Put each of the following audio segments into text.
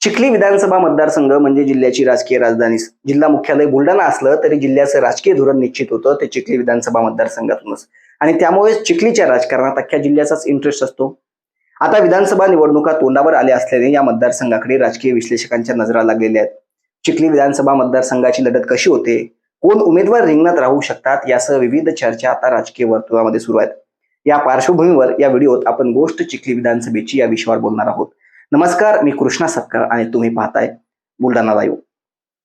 चिखली विधानसभा मतदारसंघ म्हणजे जिल्ह्याची राजकीय राजधानी. जिल्हा मुख्यालय बुलढाणा असलं तरी जिल्ह्याचं राजकीय धोरण निश्चित होतं ते चिखली विधानसभा मतदारसंघातूनच. आणि त्यामुळे चिखलीच्या राजकारणात अख्ख्या जिल्ह्याचाच इंटरेस्ट असतो. आता विधानसभा निवडणुका तोंडावर आल्या असल्याने या मतदारसंघाकडे राजकीय विश्लेषकांच्या नजरा लागलेल्या आहेत. चिखली विधानसभा मतदारसंघाची लढत कशी होते? कोण उमेदवार रिंगणात राहू शकतात? यासह विविध चर्चा आता राजकीय वर्तुळामध्ये सुरू आहेत. या पार्श्वभूमीवर या व्हिडिओत आपण गोष्ट चिखली विधानसभेची या विषयावर बोलणार आहोत. नमस्कार मी कृष्णा सत्कार आणि तुम्ही पाहताय बुलढाणा लाईव्ह.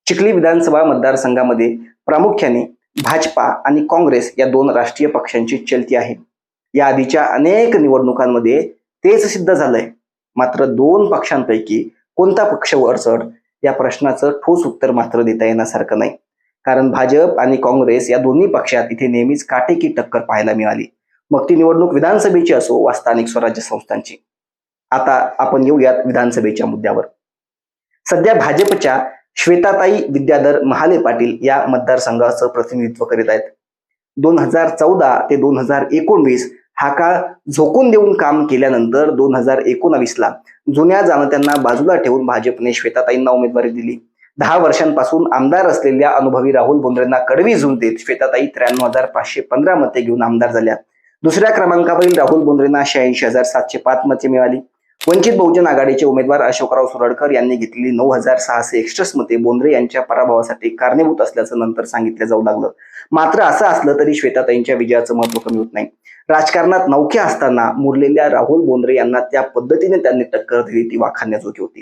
चिखली विधानसभा मतदारसंघामध्ये प्रामुख्याने भाजपा आणि काँग्रेस या दोन राष्ट्रीय पक्षांची चलती आहे. या आधीच्या अनेक निवडणुकांमध्ये तेच सिद्ध झालंय. मात्र दोन पक्षांपैकी कोणता पक्ष वर चढ या प्रश्नाचं ठोस उत्तर मात्र देता येण्यासारखं नाही. कारण भाजप आणि काँग्रेस या दोन्ही पक्षात इथे नेहमीच काटेकी टक्कर पाहायला मिळाली. मग ती निवडणूक विधानसभेची असो वा स्थानिक स्वराज्य संस्थांची. आता आपण येऊयात विधानसभेच्या मुद्द्यावर. सध्या भाजपच्या श्वेताताई विद्याधर महाले पाटील या मतदारसंघाचं प्रतिनिधित्व करीत आहेत. दोन हजार चौदा ते दोन हजार एकोणवीस हा काळ झोकून देऊन काम केल्यानंतर दोन हजार एकोणावीसला जुन्या जाणत्यांना बाजूला ठेवून भाजपने श्वेताताईंना उमेदवारी दिली. दहा वर्षांपासून आमदार असलेल्या अनुभवी राहुल बोंद्रेंना कडवी झुंज देत श्वेताताई त्र्याण्णव हजार पाचशे पंधरा मते घेऊन आमदार झाल्या. दुसऱ्या क्रमांकावरील राहुल बोंद्रेंना शहाऐंशी हजार सातशे पाच मते मिळाली. वंचित बहुजन आघाडीचे उमेदवार अशोकराव सुरडकर यांनी घेतलेली नऊ हजार सहाशे एकसष्ट मते बोंद्रे यांच्या पराभवासाठी कारणीभूत असल्याचं नंतर सांगितलं जाऊ लागलं. मात्र असं असलं तरी श्वेताताईंच्या विजयाचं महत्त्व कमी होत नाही. राजकारणात नौख्या असताना मुरलेल्या राहुल बोंद्रे यांना त्या पद्धतीने त्यांनी टक्कर दिली ती वाखाणण्याजोगी होती.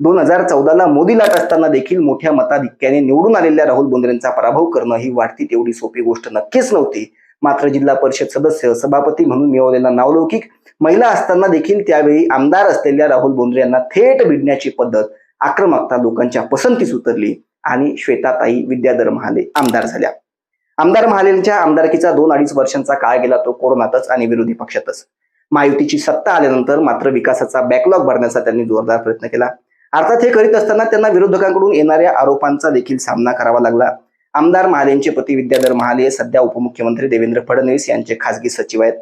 दोन हजार चौदाला मोदी लाट असताना देखील मोठ्या मताधिक्याने निवडून आलेल्या राहुल बोंद्रेंचा पराभव करणं ही वाढती तेवढी सोपी गोष्ट नक्कीच नव्हती. मात्र जिल्हा परिषद सदस्य सभापती म्हणून मिळवलेला नावलौकिक महिला असताना देखील त्यावेळी आमदार असलेल्या राहुल बोंद्रे यांना थेट भिडण्याची पद्धत आक्रमकता लोकांच्या पसंतीस उतरली आणि श्वेताताई विद्याधर महाले आमदार झाल्या. आमदार महालेंच्या आमदारकीचा दोन अडीच वर्षांचा काळ गेला तो कोरोनातच आणि विरोधी पक्षातच. महायुतीची सत्ता आल्यानंतर मात्र विकासाचा बॅकलॉग भरण्याचा त्यांनी जोरदार प्रयत्न केला. अर्थात हे करीत असताना त्यांना विरोधकांकडून येणाऱ्या आरोपांचा देखील सामना करावा लागला. आमदार महालेंचे पती विद्याधर महाले सध्या उपमुख्यमंत्री देवेंद्र फडणवीस यांचे खासगी सचिव आहेत.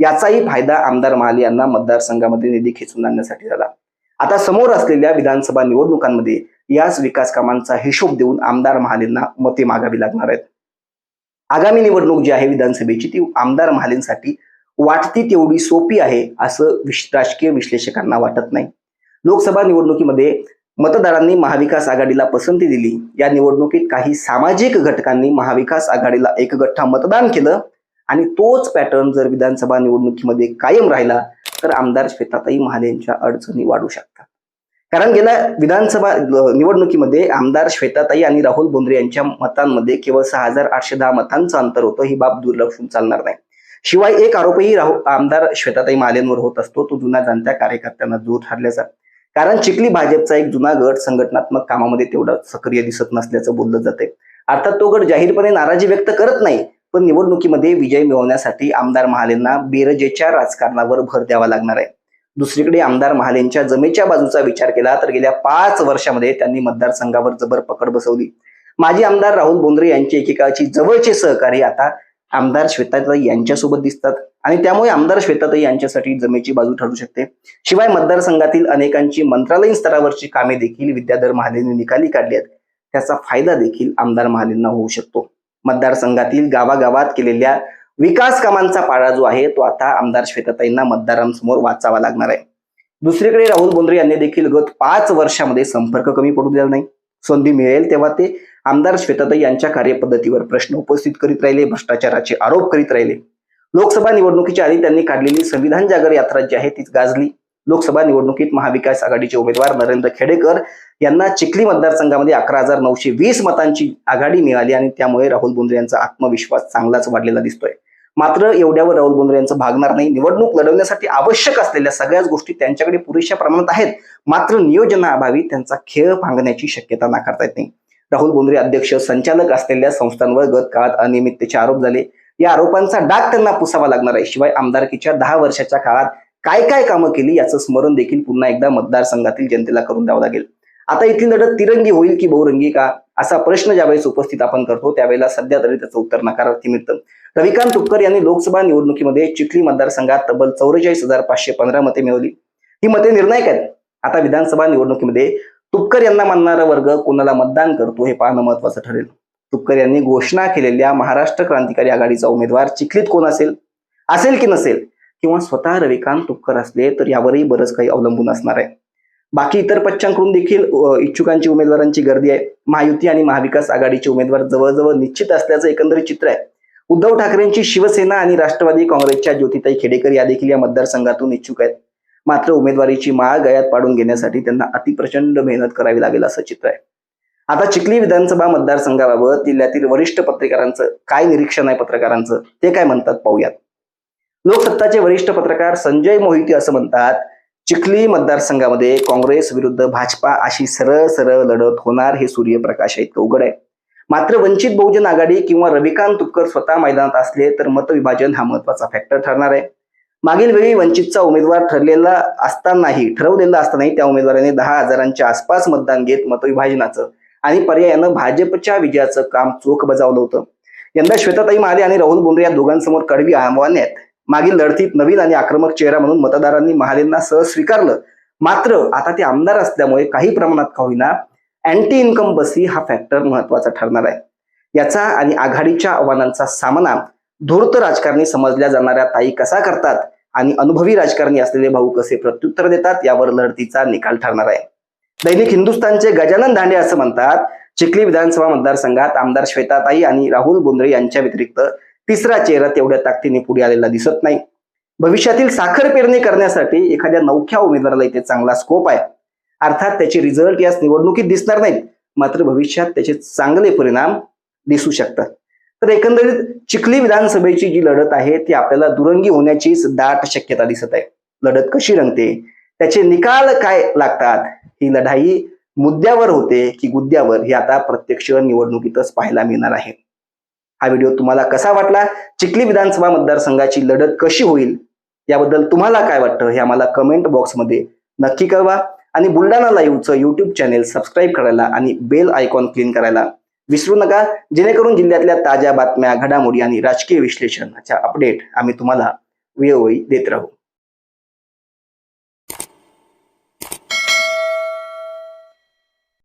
याचाही फायदा आमदार महाले यांना मतदारसंघामध्ये निधी खेचून आणण्यासाठी झाला. आता समोर असलेल्या विधानसभा निवडणुकांमध्ये याच विकास कामांचा हिशोब देऊन आमदार महालेंना मते मागावी लागणार आहेत. आगामी निवडणूक जी आहे विधानसभेची ती आमदार महालेंसाठी वाटती तेवढी सोपी आहे असं राजकीय विश्लेषकांना वाटत नाही. लोकसभा निवडणुकीमध्ये मतदारांनी महाविकास आघाडीला पसंती दिली. या निवडणुकीत काही सामाजिक घटकांनी महाविकास आघाडीला एक गठ्ठा मतदान केलं आणि तोच पॅटर्न जर विधानसभा निवडणुकीमध्ये कायम राहिला तर आमदार श्वेताताई महाले यांच्या अडचणी वाढू शकतात. कारण गेल्या विधानसभा निवडणुकीमध्ये आमदार श्वेताताई आणि राहुल बोंद्रे यांच्या मतांमध्ये केवळ सहा हजार आठशे दहा मतांचं अंतर होतं ही बाब दुर्लक्षून चालणार नाही. शिवाय एक आरोपही राहुल आमदार श्वेताताई महालेंवर होत असतो तो जुन्या जाणत्या कार्यकर्त्यांना दूर ठरल्याचा. कारण चिखली भाजपचा एक जुना गट संघटनात्मक कामामध्ये तेवढा सक्रिय दिसत नसल्याचं बोललं जाते अर्थात तो गट जाहीरपणे नाराजी व्यक्त करत नाही पण निवडणुकीमध्ये विजय मिळवण्यासाठी आमदार महालेंना बेरजेच्या राजकारणावर भर द्यावा लागणार आहे. दुसरीकडे आमदार महालेंच्या जमेच्या बाजूचा विचार केला तर गेल्या पाच वर्षामध्ये त्यांनी मतदारसंघावर जबर पकड बसवली. माजी आमदार राहुल बोंद्रे यांची एकेकाची जवळचे सहकारी आता आमदार श्वेताताई यांच्यासोबत दिसतात आणि त्यामुळे आमदार श्वेताताई यांच्यासाठी जमेची बाजू ठरू शकते. शिवाय मतदारसंघातील अनेकांची मंत्रालयीन स्तरावरची कामे देखील विद्याधर महालेंनी निकाली काढली आहेत. त्याचा फायदा देखील आमदार महालेंना होऊ शकतो. मतदारसंघातील गावागावात केलेल्या विकास कामांचा पाडा जो आहे तो आता आमदार श्वेताताईंना मतदारांसमोर वाचावा लागणार आहे. दुसरीकडे राहुल बोंद्रे यांनी देखील गत पाच वर्षामध्ये संपर्क कमी पडू दिला नाही. संधी मिळेल तेव्हा ते आमदार श्वेताताई यांच्या कार्यपद्धतीवर प्रश्न उपस्थित करीत राहिले भ्रष्टाचाराचे आरोप करीत राहिले. लोकसभा निवडणुकीच्या आधी त्यांनी काढलेली संविधान जागर यात्रा जी आहे तीच गाजली. लोकसभा निवडणुकीत महाविकास आघाडीचे उमेदवार नरेंद्र खेडेकर यांना चिखली मतदारसंघामध्ये अकरा हजार नऊशे वीस मतांची आघाडी मिळाली आणि त्यामुळे राहुल बोंद्रे यांचा आत्मविश्वास चांगलाच वाढलेला दिसतोय. मात्र एवढ्यावर राहुल बोंद्रे यांचं भागणार नाही. निवडणूक लढवण्यासाठी आवश्यक असलेल्या सगळ्याच गोष्टी त्यांच्याकडे पुरेशा प्रमाणात आहेत. मात्र नियोजनाअभावी त्यांचा खेळ भांगण्याची शक्यता नाकारता येत नाही. राहुल बोंद्रे अध्यक्ष संचालक असलेल्या संस्थांवर गत काळात अनियमिततेचे आरोप झाले. या आरोपांचा डाग त्यांना पुसावा लागणार आहे. शिवाय आमदारकीच्या दहा वर्षाच्या काळात काय काय कामं केली याचं स्मरण देखील पुन्हा एकदा मतदारसंघातील जनतेला करून द्यावं लागेल. आता इथली लढत तिरंगी होईल की बहुरंगी का? असा प्रश्न ज्यावेळेस उपस्थित आपण करतो त्यावेळेला सध्या तरी त्याचं उत्तर नकारार्थी मिळतं. रविकांत तुपकर यांनी लोकसभा निवडणुकीमध्ये चिखली मतदारसंघात तब्बल चौवेचाळीस हजार पाचशे पंधरा मते मिळवली. ही मते निर्णायक आहेत. आता विधानसभा निवडणुकीमध्ये तुपकर यांना मानणारा वर्ग कोणाला मतदान करतो हे पाहणं महत्वाचं ठरेल. तुपकर यांनी घोषणा केलेल्या महाराष्ट्र क्रांतिकारी आघाडीचा उमेदवार चिखलीत कोण असेल? असेल की नसेल? किंवा स्वतः रविकांत तुपकर असले तर यावरही बरंच काही अवलंबून असणार आहे. बाकी इतर पक्षांकडून देखील इच्छुकांची उमेदवारांची गर्दी आहे. महायुती आणि महाविकास आघाडीचे उमेदवार जवळजवळ निश्चित असल्याचं एकंदरीत चित्र आहे. उद्धव ठाकरेंची शिवसेना आणि राष्ट्रवादी काँग्रेसच्या ज्योतिताई खेडेकर या देखील या मतदारसंघातून इच्छुक आहेत. मात्र उमेदवारीची माळ गळ्यात पाडून घेण्यासाठी त्यांना अतिप्रचंड मेहनत करावी लागेल असं चित्र आहे. आता चिखली विधानसभा मतदारसंघाबाबत जिल्ह्यातील वरिष्ठ पत्रकारांचं काय निरीक्षण आहे पत्रकारांचं? ते काय म्हणतात पाहूयात. लोकसत्ताचे वरिष्ठ पत्रकार संजय मोहिते असं म्हणतात चिखली मतदारसंघामध्ये काँग्रेस विरुद्ध भाजपा अशी सरळ सरळ लढत होणार हे सूर्यप्रकाश इतकं उघड आहे. मात्र वंचित बहुजन आघाडी किंवा रविकांत तुपकर स्वतः मैदानात असले तर मतविभाजन हा महत्त्वाचा फॅक्टर ठरणार आहे. मागील वेळी वंचितचा उमेदवार ठरलेला असतानाही ठरवलेला असतानाही त्या उमेदवाराने दहा हजारांच्या आसपास मतदान घेत मतविभाजनाचं आणि पर्यायानं भाजपच्या विजयाचं काम चोख बजावलं होतं. यंदा श्वेताताई महाले आणि राहुल बोंद्रे या दोघांसमोर कडवी आव्हाने आहेत. मागील लढतीत नवीन आणि आक्रमक चेहरा म्हणून मतदारांनी महालेंना सहज स्वीकारलं. मात्र आता ते आमदार असल्यामुळे काही प्रमाणात का होईना अँटी इन्कम बसी हा फॅक्टर महत्त्वाचा ठरणार आहे. याचा आणि आघाडीच्या आव्हानांचा सामना धूर्त राजकारणी समजल्या जाणाऱ्या ताई कसा करतात? आणि अनुभवी राजकारणी असलेले भाऊ कसे प्रत्युत्तर देतात यावर लढतीचा निकाल ठरणार आहे. दैनिक हिंदुस्थानचे गजानन दांडे असं म्हणतात चिखली विधानसभा मतदारसंघात आमदार श्वेताताई आणि राहुल बोंद्रे यांच्या व्यतिरिक्त तिसरा चेहरा तेवढ्या ताकदीने पुढे आलेला दिसत नाही. भविष्यातील साखर पेरणी करण्यासाठी एखाद्या नवख्या उमेदवाराला इथे चांगला स्कोप आहे. अर्थात त्याचे रिझल्ट या निवडणुकीत दिसणार नाहीत मात्र भविष्यात त्याचे चांगले परिणाम दिसू शकतात. तर एकंदरीत चिखली विधानसभेची जी लढत आहे ती आपल्याला दुरंगी होण्याचीच दाट शक्यता दिसत आहे. लढत कशी रंगते? त्याचे निकाल काय लागतात? ही लढाई मुद्द्यावर होते की गुद्द्यावर? हे आता प्रत्यक्ष निवडणुकीतच पाहायला मिळणार आहे. हा व्हिडिओ तुम्हाला कसा वाटला? चिखली विधानसभा मतदारसंघाची लढत कशी होईल? याबद्दल तुम्हाला काय वाटतं? हे आम्हाला कमेंट बॉक्समध्ये नक्की कळवा. आणि बुलढाणा लाईव्हचं युट्यूब चॅनेल सबस्क्राईब करायला आणि बेल आयकॉन क्लिक करायला विसरू नका. जेणेकरून जिल्ह्यातल्या ताज्या बातम्या घडामोडी आणि राजकीय विश्लेषणाच्या अपडेट आम्ही तुम्हाला वेळोवेळी देत राहू.